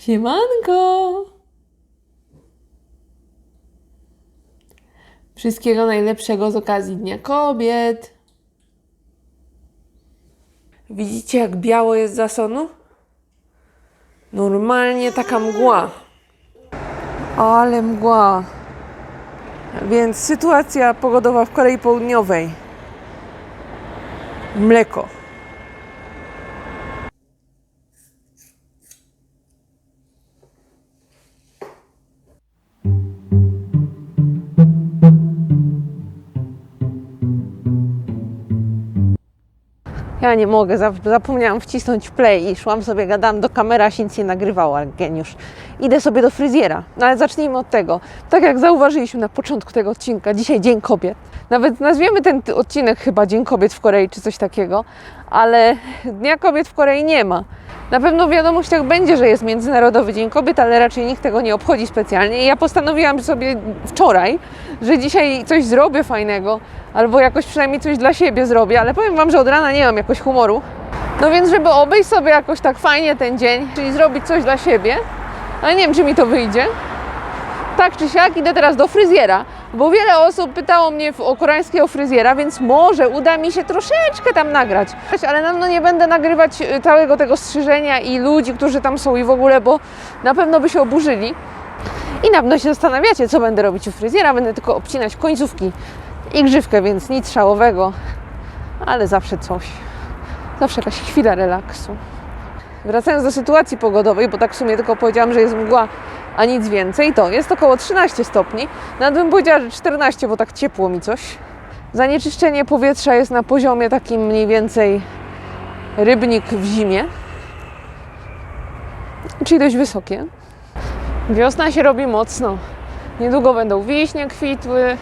Siemanko! Wszystkiego najlepszego z okazji Dnia Kobiet. Widzicie, jak biało jest zasonu? Normalnie taka mgła. Ale mgła. Więc sytuacja pogodowa w Korei Południowej. Mleko. Ja nie mogę, zap- zapomniałam wcisnąć play i szłam sobie, gadałam do kamery, a się nic nie nagrywało, ale geniusz. Idę sobie do fryzjera, no ale zacznijmy od tego. Tak jak zauważyliśmy na początku tego odcinka, dzisiaj Dzień Kobiet. Nawet nazwiemy ten odcinek chyba Dzień Kobiet w Korei czy coś takiego, ale Dnia Kobiet w Korei nie ma. Na pewno w wiadomościach będzie, że jest Międzynarodowy Dzień Kobiet, ale raczej nikt tego nie obchodzi specjalnie. I ja postanowiłam sobie wczoraj, że dzisiaj coś zrobię fajnego, albo jakoś przynajmniej coś dla siebie zrobię, ale powiem Wam, że od rana nie mam jakoś humoru. No więc, żeby obejść sobie jakoś tak fajnie ten dzień, czyli zrobić coś dla siebie, ale nie wiem, czy mi to wyjdzie. Tak czy siak, idę teraz do fryzjera, bo wiele osób pytało mnie o koreańskiego fryzjera, więc może uda mi się troszeczkę tam nagrać. Ale na pewno nie będę nagrywać y, całego tego strzyżenia i ludzi, którzy tam są i w ogóle, bo na pewno by się oburzyli. I na pewno się zastanawiacie, co będę robić u fryzjera. Będę tylko obcinać końcówki i grzywkę, więc nic szałowego, ale zawsze coś. Zawsze jakaś chwila relaksu. Wracając do sytuacji pogodowej, bo tak w sumie tylko powiedziałam, że jest mgła, a nic więcej, to jest około 13 stopni. Nawet bym powiedziała, że 14, bo tak ciepło mi coś. Zanieczyszczenie powietrza jest na poziomie takim mniej więcej rybnik w zimie, czyli dość wysokie. Wiosna się robi mocno. Niedługo będą wiśnie kwitły.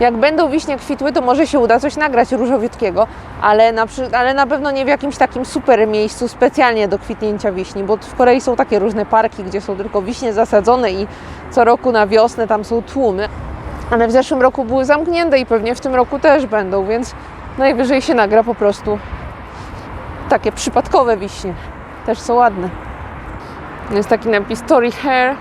Jak będą wiśnie kwitły, to może się uda coś nagrać różowiutkiego, ale na, ale na pewno nie w jakimś takim super miejscu specjalnie do kwitnięcia wiśni, bo w Korei są takie różne parki, gdzie są tylko wiśnie zasadzone i co roku na wiosnę tam są tłumy. Ale w zeszłym roku były zamknięte i pewnie w tym roku też będą, więc najwyżej się nagra po prostu takie przypadkowe wiśnie. Też są ładne. Jest taki napis Story Hair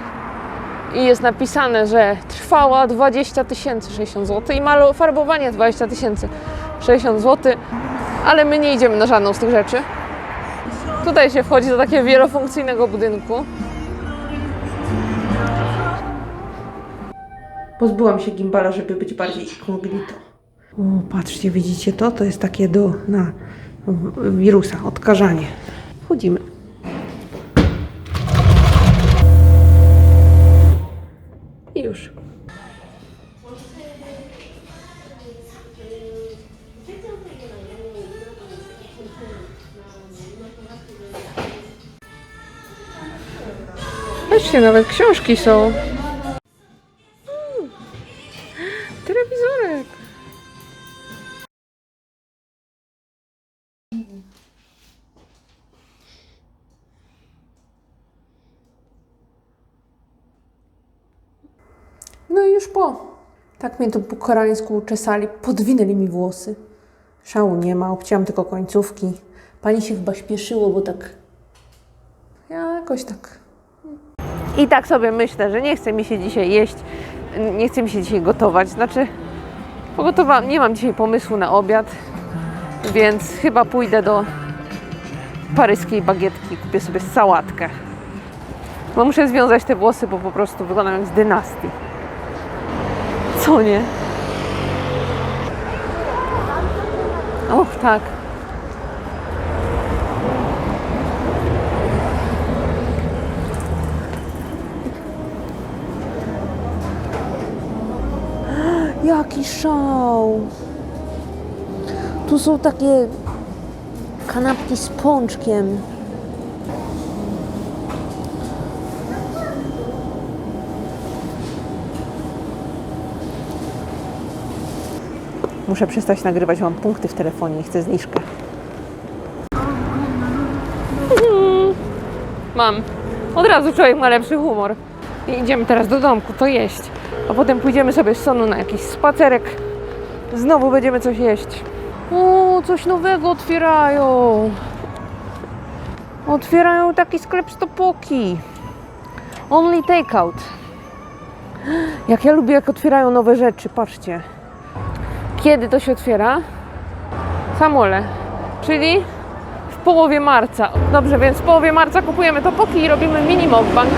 i jest napisane, że trwała 20 tysięcy 60 zł i malo farbowanie 20 tysięcy 60 zł, ale my nie idziemy na żadną z tych rzeczy. Tutaj się wchodzi do takiego wielofunkcyjnego budynku. Pozbyłam się gimbala, żeby być bardziej incognito. O, patrzcie, widzicie to? To jest takie do, na wirusa, odkażanie. Wchodzimy. Nawet książki są. Telewizorek. No i już po. Tak mnie tu po koreańsku uczesali, podwinęli mi włosy. Szału nie ma, obcięłam tylko końcówki. Pani się chyba śpieszyło, bo tak... Jakoś tak... I tak sobie myślę, że nie chce mi się dzisiaj jeść, nie chce mi się dzisiaj gotować. Znaczy, pogotowałam, nie mam dzisiaj pomysłu na obiad, więc chyba pójdę do paryskiej bagietki, kupię sobie sałatkę. Bo muszę związać te włosy, bo po prostu wyglądam jak z dynastii. Co nie? Och, tak. Jaki szał! Tu są takie kanapki z pączkiem. Muszę przestać nagrywać, mam punkty w telefonie i chcę zniżkę. Mam. Od razu człowiek ma lepszy humor. I idziemy teraz do domku to jeść. A potem pójdziemy sobie z Sonu na jakiś spacerek. Znowu będziemy coś jeść. O, coś nowego otwierają. Otwierają taki sklep z topoki. Only takeout. Jak ja lubię, jak otwierają nowe rzeczy, patrzcie. Kiedy to się otwiera? Samole, czyli w połowie marca. Dobrze, więc w połowie marca kupujemy topoki i robimy mini mukbang.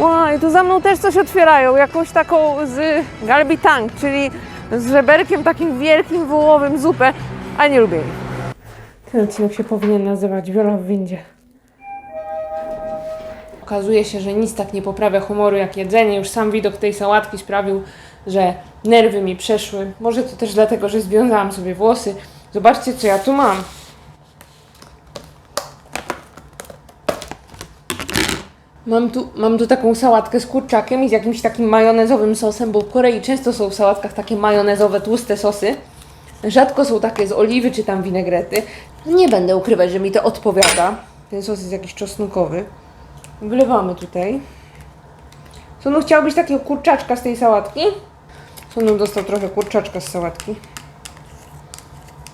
Wow, i tu za mną też coś otwierają, jakąś taką z galbi tang, czyli z żeberkiem takim wielkim, wołowym, zupę, a nie lubię jej. Ten odcinek się powinien nazywać Wiola w windzie. Okazuje się, że nic tak nie poprawia humoru jak jedzenie. Już sam widok tej sałatki sprawił, że nerwy mi przeszły. Może to też dlatego, że związałam sobie włosy. Zobaczcie, co ja tu mam. Mam tu, mam tu taką sałatkę z kurczakiem i z jakimś takim majonezowym sosem, bo w Korei często są w sałatkach takie majonezowe, tłuste sosy. Rzadko są takie z oliwy czy tam winegrety. Nie będę ukrywać, że mi to odpowiada. Ten sos jest jakiś czosnkowy. Wylewamy tutaj. Sonu chciał być takiego kurczaczka z tej sałatki. Sonu dostał trochę kurczaczka z sałatki.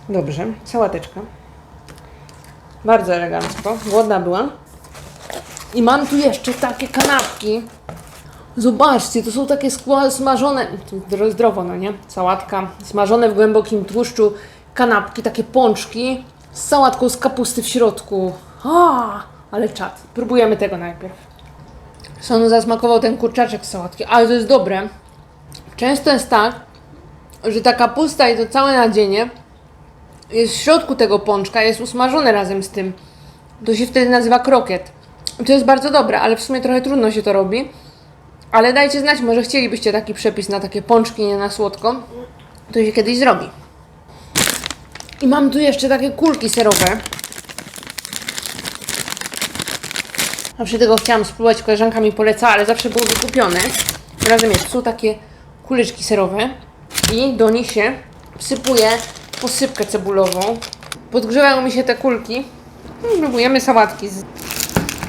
Dobrze, sałateczka. Bardzo elegancko. Głodna była. I mam tu jeszcze takie kanapki. Zobaczcie, to są takie smażone, zdro- zdrowo, no nie? Sałatka, smażone w głębokim tłuszczu, kanapki, takie pączki z sałatką z kapusty w środku. A, ale czad. Próbujemy tego najpierw. Sonu zasmakował ten kurczaczek z sałatki, ale to jest dobre. Często jest tak, że ta kapusta i to całe nadzienie jest w środku tego pączka, jest usmażone razem z tym. To się wtedy nazywa krokiet. To jest bardzo dobre, ale w sumie trochę trudno się to robi. Ale dajcie znać, może chcielibyście taki przepis na takie pączki, nie na słodko. To się kiedyś zrobi. I mam tu jeszcze takie kulki serowe. Zawsze tego chciałam spróbować, koleżanka mi polecała, ale zawsze było wykupione. Razem jest, są takie kuleczki serowe i do nich się wsypuje posypkę cebulową. Podgrzewają mi się te kulki. I próbujemy sałatki z,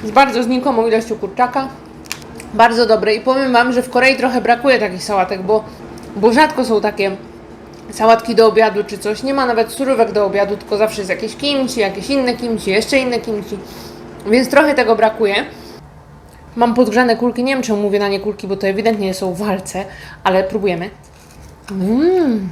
z bardzo znikomą ilością kurczaka. Bardzo dobre i powiem Wam, że w Korei trochę brakuje takich sałatek, bo, bo rzadko są takie sałatki do obiadu czy coś. Nie ma nawet surówek do obiadu, tylko zawsze jest jakieś kimchi, jakieś inne kimchi, jeszcze inne kimchi. Więc trochę tego brakuje. Mam podgrzane kulki, nie wiem czemu mówię na nie kulki, bo to ewidentnie są walce, ale próbujemy. Mmm.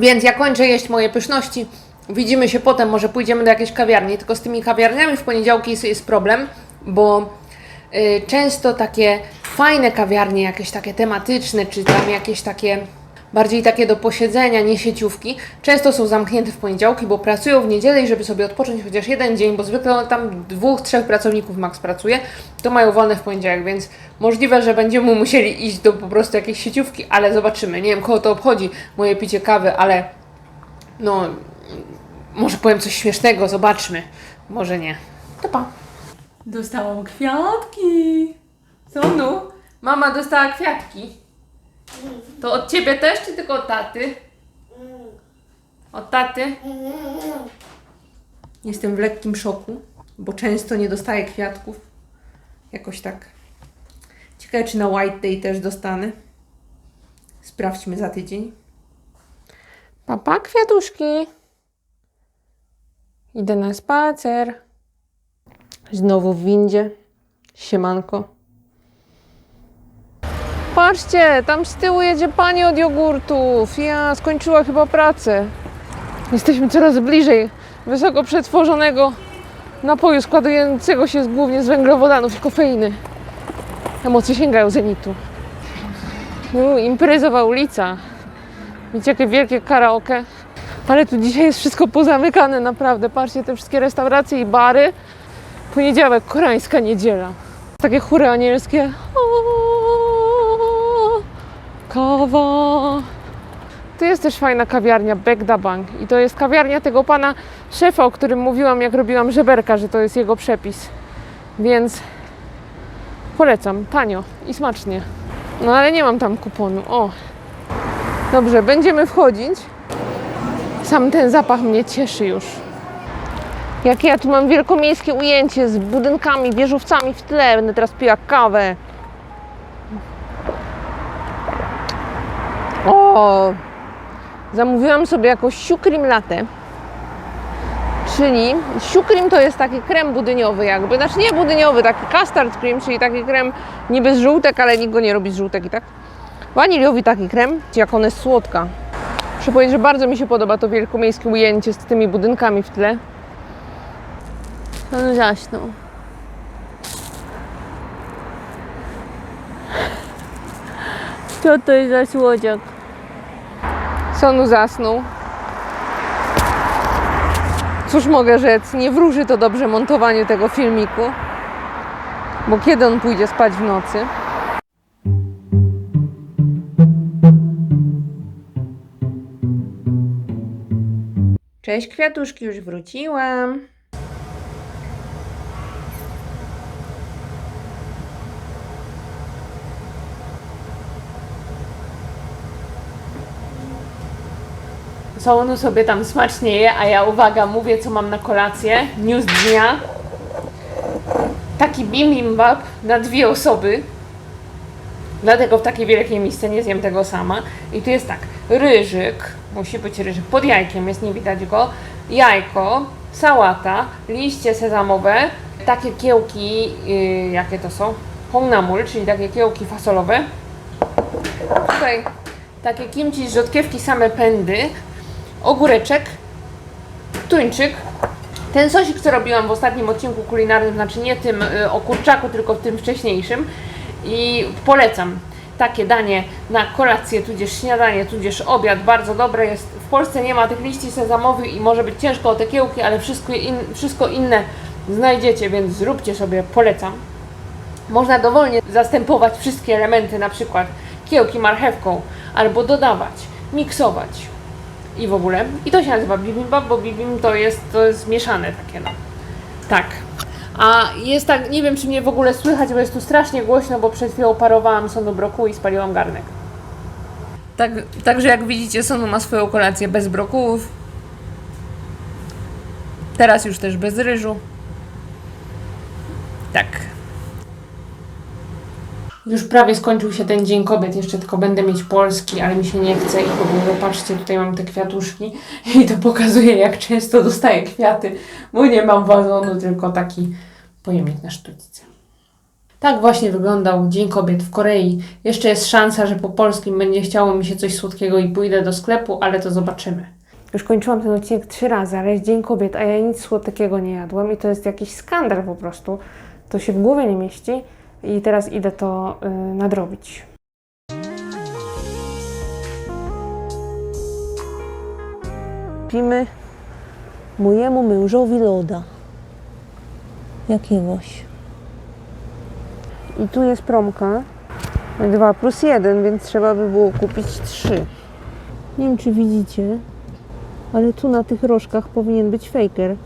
Więc ja kończę jeść moje pyszności. Widzimy się potem, może pójdziemy do jakiejś kawiarni. Tylko z tymi kawiarniami w poniedziałki jest, jest problem, bo y, często takie fajne kawiarnie, jakieś takie tematyczne, czy tam jakieś takie bardziej takie do posiedzenia, nie sieciówki, często są zamknięte w poniedziałki, bo pracują w niedzielę i żeby sobie odpocząć chociaż jeden dzień, bo zwykle tam dwóch, trzech pracowników max pracuje, to mają wolne w poniedziałek, więc możliwe, że będziemy musieli iść do po prostu jakiejś sieciówki, ale zobaczymy. Nie wiem, kogo to obchodzi moje picie kawy, ale no, może powiem coś śmiesznego, zobaczmy. Może nie. To pa. Dostałam kwiatki. Sądu, mama dostała kwiatki. To od ciebie też, czy tylko od taty? Od taty? Jestem w lekkim szoku, bo często nie dostaję kwiatków. Jakoś tak. Ciekawe, czy na White Day też dostanę. Sprawdźmy za tydzień. Papa, kwiatuszki. Idę na spacer. Znowu w windzie. Siemanko. Patrzcie, tam z tyłu jedzie pani od jogurtów. Ja skończyła chyba pracę. Jesteśmy coraz bliżej wysoko przetworzonego napoju składającego się głównie z węglowodanów i kofeiny. Emocje sięgają zenitu. U, imprezowa ulica. Widzicie, jakie wielkie karaoke. Ale tu dzisiaj jest wszystko pozamykane, naprawdę. Patrzcie, te wszystkie restauracje i bary. Poniedziałek, koreańska niedziela. Takie chóry anielskie. Kawa. Tu jest też fajna kawiarnia Begda Bank i to jest kawiarnia tego pana szefa, o którym mówiłam, jak robiłam żeberka, że to jest jego przepis. Więc polecam, tanio i smacznie. No ale nie mam tam kuponu. O. Dobrze, będziemy wchodzić. Sam ten zapach mnie cieszy już. Jakie ja tu mam wielkomiejskie ujęcie z budynkami, wieżowcami w tle. Będę teraz piła kawę. O! Zamówiłam sobie jakąś siu cream latte. Czyli siukrim to jest taki krem budyniowy jakby, znaczy nie budyniowy, taki custard cream, czyli taki krem niby z żółtek, ale nikt go nie robi z żółtek i tak. Waniliowy taki krem, jak ona jest słodka. Muszę powiedzieć, że bardzo mi się podoba to wielkomiejskie ujęcie z tymi budynkami w tle. On zaśnął. Co to jest za słodziak? Sonu zasnął. Cóż mogę rzec, nie wróży to dobrze montowanie tego filmiku. Bo kiedy on pójdzie spać w nocy? Cześć kwiatuszki, już wróciłam. Sonu sobie tam smacznie je, a ja uwaga, mówię co mam na kolację. News dnia. Taki bibimbap na dwie osoby. Dlatego w takiej wielkiej misce nie zjem tego sama. I tu jest tak, ryżyk, musi być ryżyk, pod jajkiem jest, nie widać go, jajko, sałata, liście sezamowe, takie kiełki, yy, jakie to są? Hongnamul, czyli takie kiełki fasolowe. Tutaj takie kimchi z rzodkiewki, same pędy, ogóreczek, tuńczyk, ten sosik, co robiłam w ostatnim odcinku kulinarnym, znaczy nie tym y, o kurczaku, tylko w tym wcześniejszym i polecam takie danie na kolację, tudzież śniadanie, tudzież obiad, bardzo dobre jest. W Polsce nie ma tych liści sezamowych i może być ciężko o te kiełki, ale wszystko, in, wszystko inne znajdziecie, więc zróbcie sobie, polecam. Można dowolnie zastępować wszystkie elementy, na przykład kiełki marchewką, albo dodawać, miksować i w ogóle. I to się nazywa bibimbap, bo bibim to jest, to jest mieszane takie no. Tak. A jest tak, nie wiem czy mnie w ogóle słychać, bo jest tu strasznie głośno, bo przed chwilą parowałam sonu brokułu i spaliłam garnek. Tak, także jak widzicie, Sonu ma swoją kolację bez brokułów. Teraz już też bez ryżu. Tak. Już prawie skończył się ten Dzień Kobiet, jeszcze tylko będę mieć polski, ale mi się nie chce i w ogóle patrzcie, tutaj mam te kwiatuszki i to pokazuje jak często dostaję kwiaty, bo nie mam wazonu, tylko taki pojemnik na sztućce. Tak właśnie wyglądał Dzień Kobiet w Korei. Jeszcze jest szansa, że po polskim będzie chciało mi się coś słodkiego i pójdę do sklepu, ale to zobaczymy. Już kończyłam ten odcinek trzy razy, ale jest Dzień Kobiet, a ja nic słodkiego nie jadłam i to jest jakiś skandal po prostu. To się w głowie nie mieści i teraz idę to y, nadrobić. Kupimy mojemu mężowi loda. Jakiegoś. I tu jest promka 2 plus 1, więc trzeba by było kupić 3. Nie wiem, czy widzicie, ale tu na tych rożkach powinien być Faker,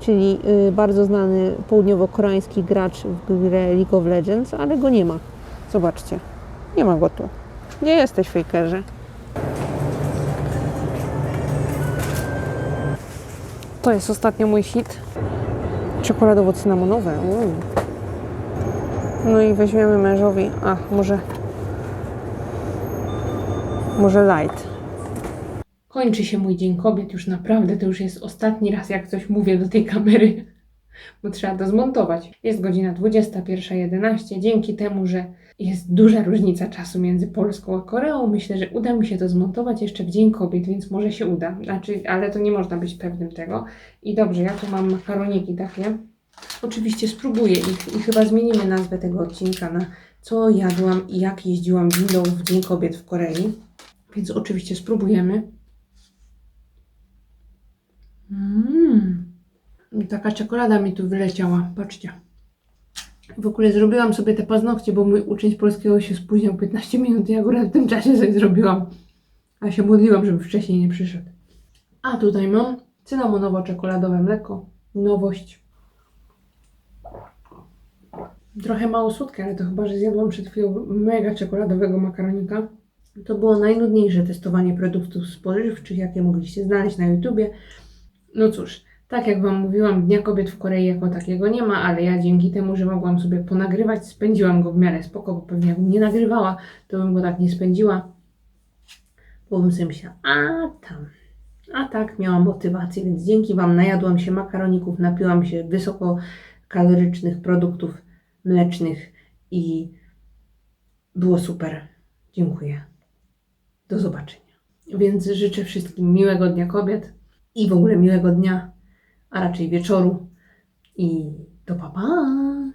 czyli y, bardzo znany południowo-koreański gracz w grze League of Legends, ale go nie ma. Zobaczcie, nie ma go tu. Gdzie jesteś, Fakerze? To jest ostatnio mój hit. Czekoladowo-cynamonowe. No i weźmiemy mężowi, a może może light. Kończy się mój Dzień Kobiet, już naprawdę to już jest ostatni raz, jak coś mówię do tej kamery, bo trzeba to zmontować. Jest godzina 21.11. Dzięki temu, że jest duża różnica czasu między Polską a Koreą, myślę, że uda mi się to zmontować jeszcze w Dzień Kobiet, więc może się uda. Znaczy, ale to nie można być pewnym tego. I dobrze, ja tu mam makaroniki takie. Oczywiście spróbuję ich i chyba zmienimy nazwę tego odcinka na co jadłam i jak jeździłam windą w Dzień Kobiet w Korei. Więc oczywiście spróbujemy. Mmm. Taka czekolada mi tu wyleciała, patrzcie. W ogóle zrobiłam sobie te paznokcie, bo mój uczeń polskiego się spóźniał 15 minut i akurat w tym czasie sobie zrobiłam. A się modliłam, żeby wcześniej nie przyszedł. A tutaj mam cynamonowo-czekoladowe mleko. Nowość. Trochę mało słodkie, ale to chyba, że zjadłam przed chwilą mega czekoladowego makaronika. To było najnudniejsze testowanie produktów spożywczych, jakie mogliście znaleźć na YouTubie. No cóż, tak jak Wam mówiłam, Dnia Kobiet w Korei jako takiego nie ma, ale ja dzięki temu, że mogłam sobie ponagrywać, spędziłam go w miarę spoko, bo pewnie jakbym nie nagrywała, to bym go tak nie spędziła. Bo bym sobie myślała, a tam. A tak, miałam motywację, więc dzięki Wam najadłam się makaroników, napiłam się wysokokalorycznych produktów mlecznych i było super. Dziękuję. Do zobaczenia. Więc życzę wszystkim miłego Dnia Kobiet i w ogóle miłego dnia, a raczej wieczoru. I do papa! Pa.